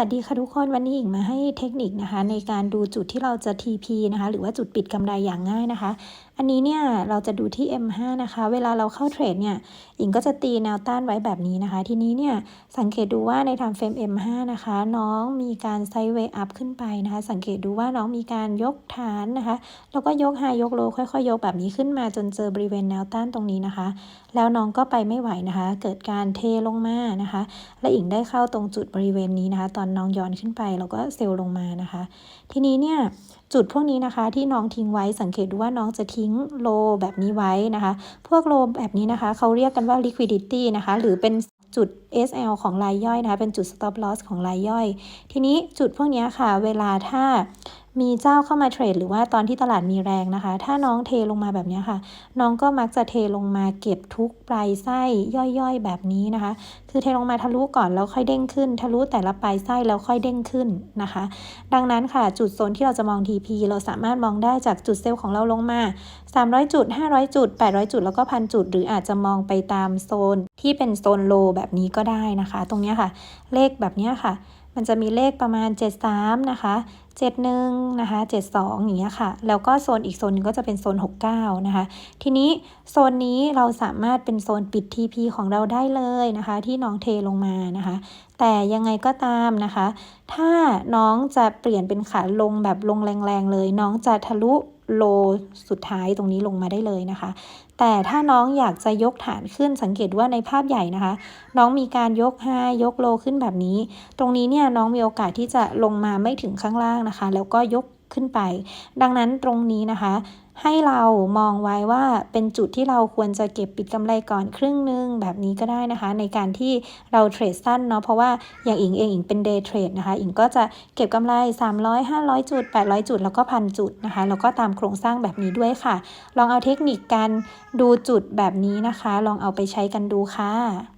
วัสดีค่ะทุกคนวันนี้อิงมาให้เทคนิคนะคะ ในการดูจุดที่เราจะ TP นะคะ หรือว่าจุดปิดกำไรอย่างง่ายนะคะ อันนี้เนี่ยเราจะดูที่ M5 นะคะ เวลาเราเข้าเทรดเนี่ยอิงก็จะตีแนวต้านไว้แบบนี้นะคะ ทีนี้เนี่ยสังเกตดูว่าในทางเฟรม M5 นะคะ น้องมีการไซด์เวย์อัพขึ้นไปนะคะ สังเกตดูว่าน้องมีการยกฐานนะคะ แล้วก็ยกไฮยกโลค่อยๆ ยกแบบนี้ขึ้นมาจนเจอบริเวณแนวต้านตรงนี้นะคะ แล้วน้องก็ไปไม่ไหวนะคะ เกิดการเทลงมานะคะ และอิงได้เข้าตรงจุดบริเวณนี้นะคะตอนน้องย้อนขึ้นไปแล้วก็เซลล์ลงมานะคะ ทีนี้เนี่ยจุดพวกนี้นะคะที่น้องทิ้งไว้สังเกตดูว่าน้องจะทิ้งโลแบบนี้ไว้นะคะ พวกโลแบบนี้นะคะเขาเรียกกันว่า liquidity นะคะ หรือเป็นจุด SL ของรายย่อยนะคะ เป็นจุด stop loss ของรายย่อย ทีนี้จุดพวกนี้ค่ะ เวลาถ้า มีเจ้าเข้ามาเทรดหรือว่าตอนที่ตลาดมีแรงนะคะ ถ้าน้องเทลงมาแบบนี้ค่ะ น้องก็มักจะเทลงมาเก็บทุกปลายไส้ย่อยๆ แบบนี้นะคะ คือเทลงมาทะลุก่อนแล้วค่อยเด้งขึ้น ทะลุแต่ละปลายไส้แล้วค่อยเด้งขึ้นนะคะ ดังนั้นค่ะจุดโซนที่เราจะมอง TP เราสามารถมองได้จากจุดเซลล์ของเราลงมา 300 จุด 500 จุด 800 จุด แล้วก็พันจุด หรืออาจจะมองไปตามโซนที่เป็นโซนโลแบบนี้ก็ได้นะคะ ตรงนี้ค่ะ เลขแบบนี้ค่ะ มันจะมีเลขประมาณ 73 นะคะ 71 นะคะ 72 อย่างเงี้ยค่ะ แล้วก็โซนอีกโซนหนึงก็จะเป็นโซน 69 นะคะ ทีนี้โซนนี้เราสามารถเป็นโซนปิด TP ของเราได้เลยนะคะ ที่น้องเทลงมานะคะ แต่ยังไงก็ตามนะคะ ถ้าน้องจะเปลี่ยนเป็นขาลงแบบลงแรงๆเลย น้องจะทะลุ โลสุดท้ายตรงนี้ลงมาได้เลยนะคะ แต่ถ้าน้องอยากจะยกฐานขึ้นสังเกตว่าในภาพใหญ่นะคะ น้องมีการยก5ยกโลขึ้นแบบนี้ ตรงนี้เนี่ยน้องมีโอกาสที่จะลงมาไม่ถึงข้างล่างนะคะ แล้วก็ยก ขึ้นไป ดังนั้นตรงนี้นะคะ ให้เรามองไว้ว่าเป็นจุดที่เราควรจะเก็บปิดกำไรก่อนครึ่งหนึงแบบนี้ก็ได้นะคะ ในการที่เราเทรดสั้นเนาะเพราะว่าอย่างอิงเองอิงเป็นเดย์เทรดนะคะ อิงก็จะเก็บกำไร 300 500 จุด 800 จุด แล้วก็พันจุดนะคะ แล้วก็ตามโครงสร้างแบบนี้ด้วยค่ะ ลองเอาเทคนิคการดูจุดแบบนี้นะคะ ลองเอาไปใช้กันดูค่ะ